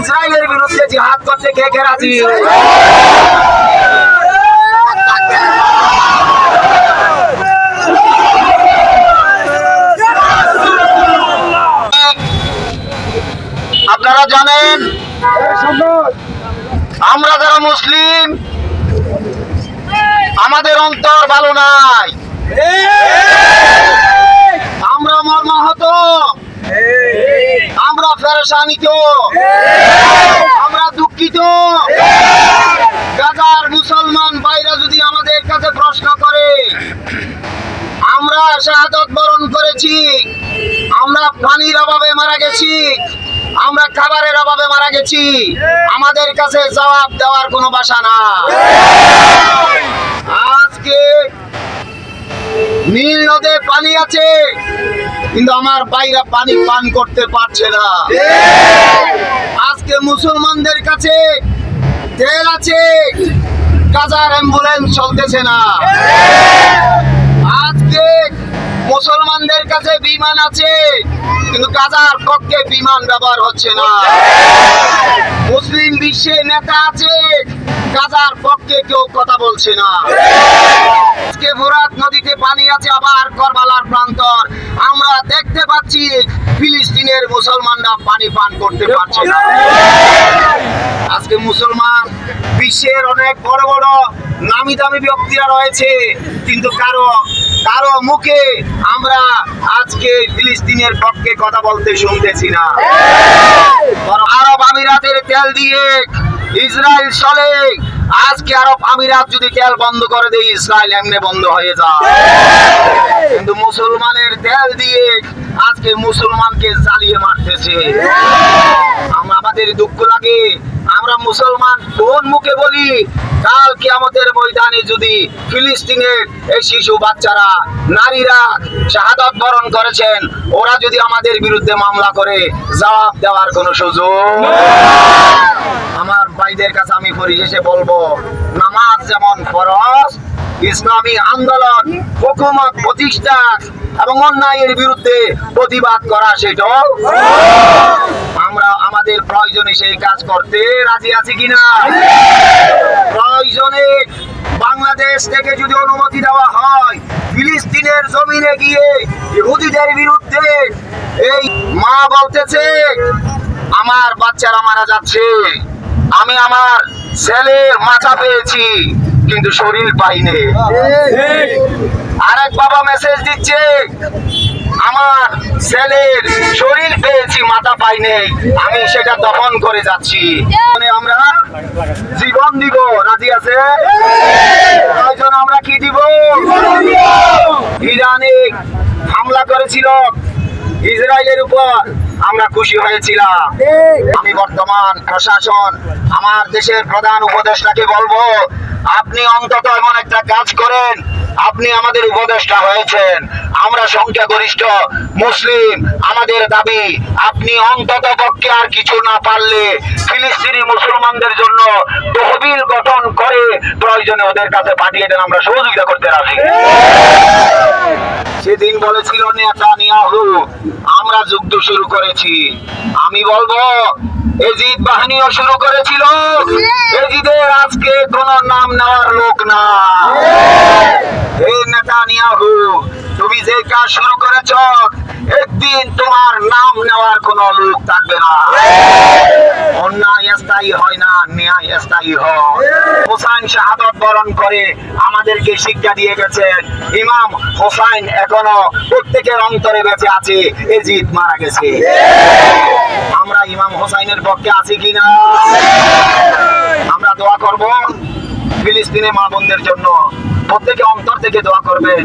ইসরায়েলের বিরুদ্ধে জিহাদ করতে কে কে রাজি? আপনারা জানেন আমরা যারা মুসলিম আমাদের অন্তর ভালো নাই আমরা মর্মাহত আমরা আমরা দুঃখিত। গাজার মুসলমান ভাইরা যদি আমাদের কাছে প্রশ্ন করে, আমরা শাহাদত বরণ করেছি, আমরা পানির অভাবে মারা গেছি, আমরা খাবারের অভাবে মারা গেছি, আমাদের কাছে জবাব দেওয়ার কোনো বাসা না আজকে নীল নদে পানি আছে কিন্তু আমার বাইরা পানি পান করতে পারছে না। আজকে মুসলমানদের কাছে তেল আছে, গাজার অ্যাম্বুলেন্স চলতেছে না। আজকে মুসলমানদের কাছে বিমান আছে, কিন্তু গাজার পক্ষে বিমান ব্যবহার হচ্ছে না। মুসলিম বিশ্বে নেতা আছে গাজার পক্ষে কেউ কথা বলছে না। আজকে ফোরাত নদীতে পানি আছে আবার করবালার প্রান্তর। আমরা দেখতে পাচ্ছি ফিলিস্তিনের মুসলমানরা পানি পান করতে পারছে না। আজকে মুসলমান বিশ্বের অনেক বড় বড় নামি দামি ব্যক্তিরা রয়েছে, কিন্তু কারও কারও মুখে আমরা আজকে ফিলিস্তিনের পক্ষে কথা বলতে শুনতেছি না। আরব আমিরাতের তেল দিয়ে ইসরায়েল চলে। আজকে আরব আমিরাত যদি তেল বন্ধ করে দেয় ইসরায়েল এমনি বন্ধ হয়ে যায়। কিন্তু মুসলমানের তেল দিয়ে আজকে মুসলমানকে জ্বালিয়ে মারতেছে। আমাদের দুঃখ লাগে। আমরা মুসলমান কোন মুখে বলি? কাল কিয়ামতের ময়দানে যদি ফিলিস্তিনের এই শিশু বাচ্চারা নারীরা শাহাদত বরণ করেছেন ওরা যদি আমাদের বিরুদ্ধে মামলা করে জবাব দেওয়ার কোনো সুযোগ আমার ভাইদের কাছে আমি পরিশেষে বলব নামাজ যেমন ফরজ ইসলামী আন্দোলন হুকুমত প্রতিষ্ঠা এবং অন্যায়ের বিরুদ্ধে প্রতিবাদ করা সেটাও সেই কাজ করতে রাজি আছি কিনা? প্রয়োজনে বাংলাদেশ থেকে যদি অনুমতি দেওয়া হয় ফিলিস্তিনের জমিনে গিয়ে ইহুদিদের বিরুদ্ধে এই মা বলতেছে আমার বাচ্চারা মারা যাচ্ছে। আমি আমার ছেলের মাথা পেয়েছি কিন্তু শরীর পাইনি। আরেক বাবা মেসেজ দিচ্ছে আমার ছেলের শরীর পেয়েছি, মাথা পাই নেই। আমি সেটা দহন করে যাচ্ছি। মানে আমরা জীবন দিব। রাজি আছে? আমরা কি দিব? ইরানে হামলা করেছিল। ইসরায়েলের উপর আমরা খুশি হয়েছিলাম। আমি বর্তমান প্রশাসন, আমার দেশের প্রধান উপদেষ্টাকে বলব, আপনি অন্তত এমন একটা কাজ করেন আপনি আমাদের উপদেষ্টা হয়েছেন। আমরা সংখ্যাগরিষ্ঠ মুসলিম। আমাদের দাবি, আপনি অন্তত পক্ষে আর কিছু না পারলে ফিলিস্তিনি মুসলমানদের জন্য তহবিল গঠন করে প্রয়োজনে ওদের কাছে পাঠিয়ে দেন, আমরা সহযোগিতা করতে রাজি। সেদিন বলেছিল নেতানিয়াহু আমরা যুদ্ধ শুরু করেছি। আমি বলব, এজিদ বাহিনীও শুরু করেছিল। এজিদের আজকে কোন নাম নেওয়ার লোক না করেছ একদিন তোমার নাম নেওয়ার কোনো লোক থাকবে না। অন্যায় স্থায়ী হয় না, ন্যায় স্থায়ী হয়। হোসাইন শাহাদত বরণ করে আমাদেরকে শিক্ষা দিয়ে গেছেন ইমাম হোসাইন এখনও প্রত্যেকের অন্তরে বেঁচে আছে এজিদ মারা গেছে। আমরা ইমাম হোসাইনের পক্ষে আছি কিনা আমরা দোয়া করব ফিলিস্তিনে মা বোনদের জন্য। প্রত্যেকে অন্তর থেকে দোয়া করবেন